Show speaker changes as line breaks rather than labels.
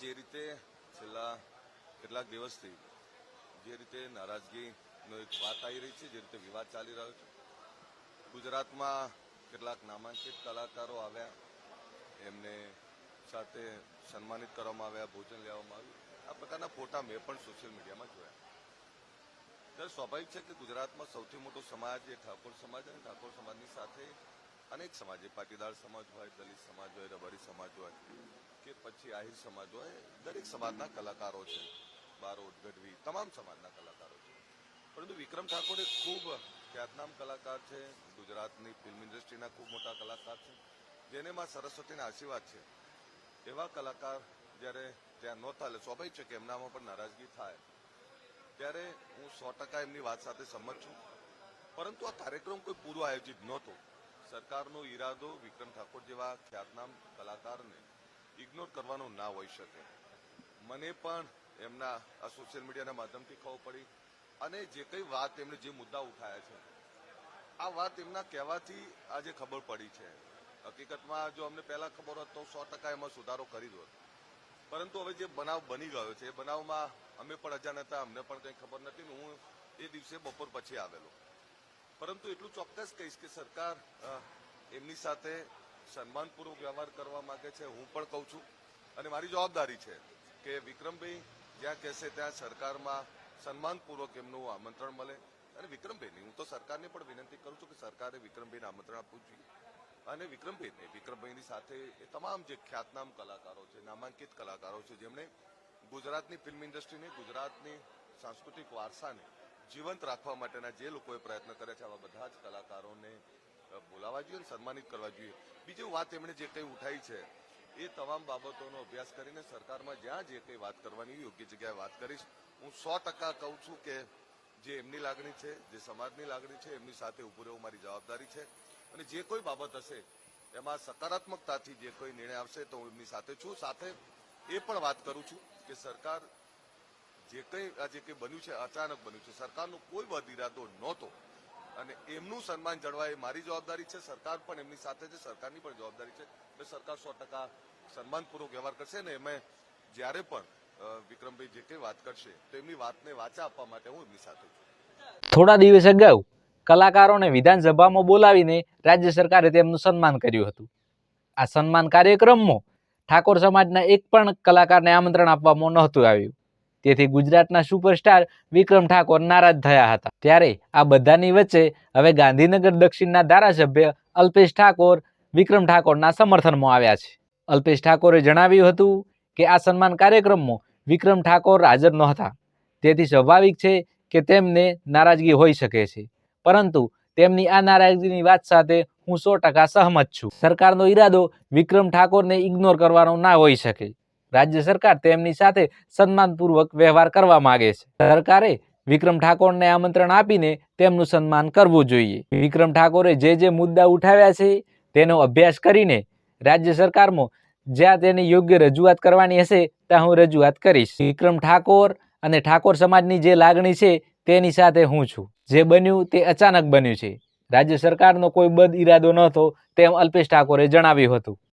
જે રીતે છેલ્લા કેટલાક દિવસથી જે રીતે નારાજગીનો એક વાત આવી રહી છે, જે રીતે વિવાદ ચાલી રહ્યો છે. ગુજરાતમાં કેટલાક નામાંકિત કલાકારો આવ્યા. એમને સાથે સન્માનિત કરવામાં આવ્યા, ભોજન લેવામાં આવ્યું. આ પ્રકારના ફોટા મેં પણ સોશિયલ મીડિયામાં જોયા. ત્યારે સ્વાભાવિક છે કે ગુજરાતમાં સૌથી મોટો સમાજ એ ઠાકોર સમાજ અને ઠાકોર સમાજની સાથે અનેક સમાજ, એ પાટીદાર સમાજ હોય, દલિત સમાજ હોય, રબારી સમાજ હોય. કે પછી આહિર સમાજ હોય દરેક સમાજના કલાકારો છે બારોટ ગઢવી તમામ સમાજના કલાકારો છે. પરંતુ વિક્રમ ઠાકોર એક ખૂબ ખ્યાતનામ કલાકાર છે, ગુજરાતની ફિલ્મ ઇન્ડસ્ટ્રીના ખૂબ મોટા કલાકાર છે, જેને માં સરસ્વતીના આશીર્વાદ છે. એવા કલાકાર જ્યારે ત્યાં નહોતા, એટલે સ્વાભાવિક છે કે એમનામાં પણ નારાજગી થાય. ત્યારે હું સો ટકા એમની વાત સાથે સંમત છું. પરંતુ આ કાર્યક્રમ કોઈ પૂરો આયોજિત નહોતો. સરકારનો ઈરાદો વિક્રમ ઠાકોર જેવા ખ્યાતનામ કલાકારને ઇગ્નોર કરવાનો ના હોઈ શકે. મને પણ એમના આ સોશિયલ મીડિયાના માધ્યમથી ખબર પડી અને જે કઈ વાત એમણે જે મુદ્દા ઉઠાયા છે, આ વાત એમના કહેવાથી આજે ખબર પડી છે. હકીકતમાં જો અમને પહેલા ખબર હોત તો સો ટકા એમાં સુધારો કરી દો પરંતુ હવે જે બનાવ બની ગયો છે, એ બનાવમાં અમે પણ અજાણ હતા, અમને પણ કંઈ ખબર નથી ને હું એ દિવસે બપોર પછી આવેલો. પરંતુ એટલું ચોક્કસ કહીશ કે સરકાર એમની સાથે સન્માનપૂર્વક વ્યવહાર કરવા માંગે છે, હું પણ કહું છું. અને મારી જવાબદારી છે કે વિક્રમભાઈ જ્યાં કહેશે ત્યાં સરકારમાં સન્માનપૂર્વક એમનું આમંત્રણ મળે. અને વિક્રમભાઈને હું તો સરકારને પણ વિનંતી કરું છું કે સરકારે વિક્રમભાઈને આમંત્રણ આપવું જોઈએ. અને વિક્રમભાઈને, વિક્રમભાઈની સાથે એ તમામ જે ખ્યાતનામ કલાકારો છે, નામાંકિત કલાકારો છે, જેમણે ગુજરાતની ફિલ્મ ઇન્ડસ્ટ્રીને, ગુજરાતની સાંસ્કૃતિક વારસાને જીવંત રાખવા માટેના જે લોકોએ પ્રયત્ન કર્યા છે, આવા બધા જ કલાકારોને અ, જોઈએ અને સન્માનિત કરવા જોઈએ. બીજી વાત એમણે જે કંઈ ઉઠાઈ છે એ તમામ બાબતોનો અભ્યાસ કરીને સરકારમાં જ્યાં જે કંઈ વાત કરવાની યોગ્ય જગ્યાએ વાત કરીશ. હું સો ટકા કહું છું કે જે એમની લાગણી છે જે સમાજની લાગણી છે એમની સાથે ઉભું રહેવું મારી જવાબદારી છે. અને જે કોઈ બાબત હશે એમાં સકારાત્મકતાથી જે કોઈ નિર્ણય આવશે તો હું એમની સાથે છું. સાથે એ પણ વાત કરું છું કે સરકાર જે કંઈ આ જે કંઈ બન્યું છે અચાનક બન્યું છે. સરકારનો કોઈ વધ ઇરાદો નહોતો. અને એમનું સન્માન જળવાય મારી જવાબદારી છે. સરકાર પણ એમની સાથે છે, સરકારની પણ જવાબદારી છે. એટલે સરકાર સો ટકા સન્માનપૂર્વક વ્યવહાર કરશે ને એમાં જ્યારે પણ વિક્રમભાઈ જે કંઈ વાત કરશે, તો એમની વાતને વાચા આપવા માટે હું એમની સાથે છું.
થોડા દિવસ અગાઉ કલાકારોને વિધાનસભામાં બોલાવીને રાજ્ય સરકારે તેમનું સન્માન કર્યું હતું. આ સન્માન કાર્યક્રમમાં ઠાકોર સમાજના એક પણ કલાકારને આમંત્રણ આપવામાં નહોતું આવ્યું. તેથી ગુજરાતના સુપરસ્ટાર વિક્રમ ઠાકોર નારાજ થયા હતા. ત્યારે આ બધાની વચ્ચે હવે ગાંધીનગર દક્ષિણના ધારાસભ્ય અલ્પેશ ઠાકોર, વિક્રમ ઠાકોરના સમર્થનમાં આવ્યા છે. અલ્પેશ ઠાકોરે જણાવ્યું હતું કે આ સન્માન કાર્યક્રમમાં વિક્રમ ઠાકોર હાજર નહોતા. તેથી સ્વાભાવિક છે કે તેમને નારાજગી હોઈ શકે છે. પરંતુ તેમની આ નારાજગીની વાત સાથે હું સો ટકા સહમત છું. સરકારનો ઈરાદો વિક્રમ ઠાકોરને ઇગ્નોર કરવાનો ના હોઈ શકે. રાજ્ય સરકાર તેમની સાથે સન્માનપૂર્વક વ્યવહાર કરવા માંગે છે. સરકારે વિક્રમ ઠાકોરને આમંત્રણ આપીને તેમનું સન્માન કરવું જોઈએ. વિક્રમ ઠાકોરે જે જે મુદ્દા ઉઠાવ્યા છે, તેનો અભ્યાસ કરીને રાજ્ય સરકારમાં જ્યાં તેની યોગ્ય રજૂઆત કરવાની હશે, ત્યાં હું રજૂઆત કરીશ. વિક્રમ ઠાકોર અને ઠાકોર સમાજની જે લાગણી છે, તેની સાથે હું છું. જે બન્યું તે અચાનક બન્યું છે. રાજ્ય સરકારનો કોઈ બદ ઈરાદો નહોતો, તેમ અલ્પેશ ઠાકોરે જણાવ્યું હતું.